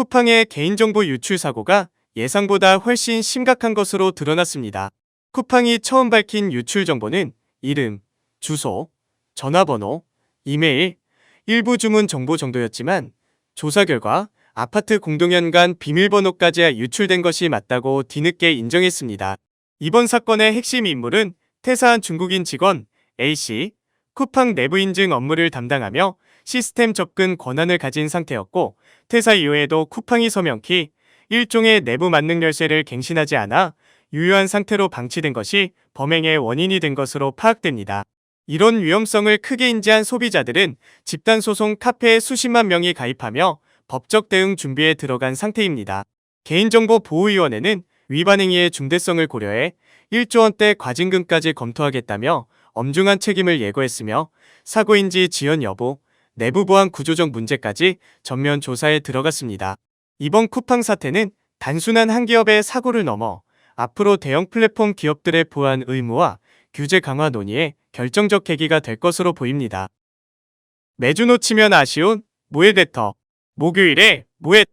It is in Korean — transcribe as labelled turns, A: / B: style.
A: 쿠팡의 개인정보 유출 사고가 예상보다 훨씬 심각한 것으로 드러났습니다. 쿠팡이 처음 밝힌 유출 정보는 이름, 주소, 전화번호, 이메일, 일부 주문 정보 정도였지만 조사 결과 아파트 공동연간 비밀번호까지 유출된 것이 맞다고 뒤늦게 인정했습니다. 이번 사건의 핵심 인물은 퇴사한 중국인 직원 A씨, 쿠팡 내부 인증 업무를 담당하며 시스템 접근 권한을 가진 상태였고 퇴사 이후에도 쿠팡이 서명키 일종의 내부 만능 열쇠를 갱신하지 않아 유효한 상태로 방치된 것이 범행의 원인이 된 것으로 파악됩니다. 이런 위험성을 크게 인지한 소비자들은 집단소송 카페에 수십만 명이 가입하며 법적 대응 준비에 들어간 상태입니다. 개인정보보호위원회는 위반 행위의 중대성을 고려해 1조 원대 과징금까지 검토하겠다며 엄중한 책임을 예고했으며 사고인지 지연 여부, 내부 보안 구조적 문제까지 전면 조사에 들어갔습니다. 이번 쿠팡 사태는 단순한 한 기업의 사고를 넘어 앞으로 대형 플랫폼 기업들의 보안 의무와 규제 강화 논의에 결정적 계기가 될 것으로 보입니다. 매주 놓치면 아쉬운 모의 데터 목요일에 모의